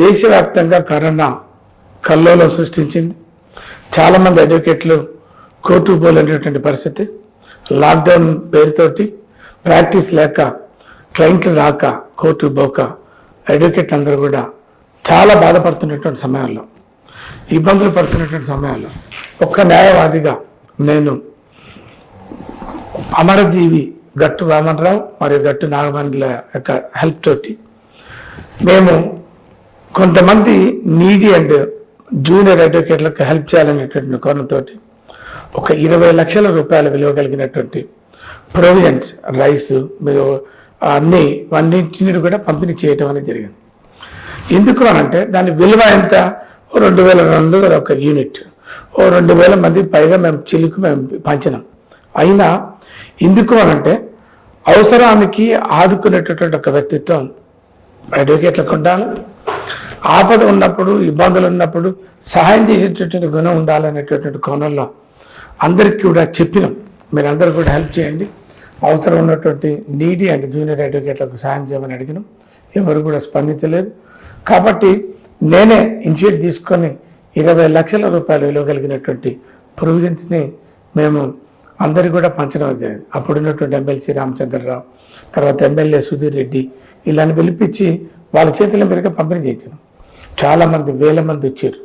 దేశవ్యాప్తంగా కరోనా కల్లోలం సృష్టించింది. చాలామంది అడ్వకేట్లు కోర్టు పోలేనటువంటి పరిస్థితి. లాక్డౌన్ పేరుతోటి ప్రాక్టీస్ లేక క్లయింట్లు రాక కోర్టు పోక అడ్వకేట్ అందరూ కూడా చాలా బాధపడుతున్నటువంటి సమయంలో ఇబ్బందులు పడుతున్నటువంటి సమయంలో ఒక్క న్యాయవాదిగా నేను అమరజీవి గట్టు రామన్రావు మరియు గట్టు నాగమణిల యొక్క హెల్ప్ తోటి మేము కొంతమంది నీడి అండ్ జూనియర్ అడ్వకేట్లకు హెల్ప్ చేయాలనేటువంటి కోణంతో ఒక ఇరవై లక్షల రూపాయల విలువ కలిగినటువంటి ప్రొవిజన్స్ రైస్ మీరు అన్ని అన్నింటిని కూడా పంపిణీ చేయటం అనేది జరిగింది. ఎందుకు అనంటే దాని విలువ ఎంత? రెండు వేల రెండు వేల ఒక యూనిట్ ఓ రెండు వేల మంది పైగా మేము చిలుకు మేము పంచినాం. అయినా ఎందుకు అనంటే అవసరానికి ఆదుకునేటటువంటి ఒక వ్యక్తిత్వం అడ్వకేట్లకు ఉండాలి ఆపద ఉన్నప్పుడు ఇబ్బందులు ఉన్నప్పుడు సహాయం చేసేటటువంటి గుణం ఉండాలనేటటువంటి కోణంలో అందరికీ కూడా చెప్పినాం. మీరందరూ కూడా హెల్ప్ చేయండి. అవసరం ఉన్నటువంటి నీడీ అండ్ జూనియర్ అడ్వకేట్లకు సహాయం చేయమని అడిగినాం. ఎవరు కూడా స్పందించలేదు. కాబట్టి నేనే ఇన్షియేట్ తీసుకొని ఇరవై లక్షల రూపాయలు విలువ కలిగినటువంటి ప్రొవిజన్స్ని మేము అందరికీ కూడా పంచడం జరిగింది. అప్పుడు ఉన్నటువంటి ఎమ్మెల్సీ రామచంద్రరావు తర్వాత ఎమ్మెల్యే సుధీర్ రెడ్డి ఇలాని పిలిపించి వాళ్ళ చేతుల మీదుగా పంపిణీ చేయించినాం చాలా మంది వేల మంది వచ్చారు.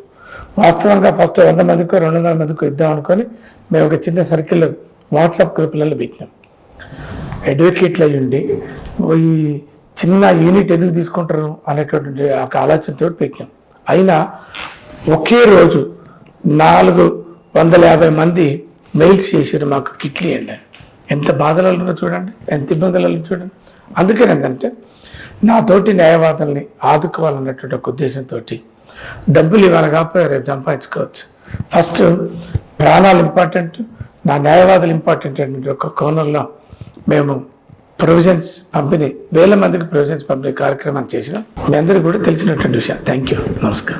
వాస్తవంగా ఫస్ట్ వంద మందికో రెండు వందల మందికో ఇద్దాం అనుకొని మేము ఒక చిన్న సర్కిల్ వాట్సాప్ గ్రూపులలో పెట్టినాం. అడ్వకేట్లు అయి ఉండి ఈ చిన్న యూనిట్ ఎందుకు తీసుకుంటారు? అనేటువంటి ఒక ఆలోచనతో పెట్టినాం. అయినా ఒకే రోజు నాలుగు వందల యాభై మంది మెయిల్స్ చేశారు మాకు కిట్లు ఇవ్వండి ఎంత బాధలలో చూడండి ఎంత ఇబ్బందులలో చూడండి. అందుకేనంటే నాతోటి న్యాయవాదుల్ని ఆదుకోవాలన్నటువంటి ఒక ఉద్దేశంతో డబ్బులు ఇవాళ కాకపోతే రేపు సంపాదించుకోవచ్చు. ఫస్ట్ ప్రాణాలు ఇంపార్టెంట్ నా న్యాయవాదులు ఇంపార్టెంట్ అనేటువంటి ఒక కోణంలో మేము ప్రొవిజన్స్ పంపిణీ వేల మందికి ప్రొవిజన్స్ పంపిణీ కార్యక్రమం చేసినాం. మీ అందరికీ కూడా తెలిసినటువంటి విషయం. థ్యాంక్ యూ నమస్కారం.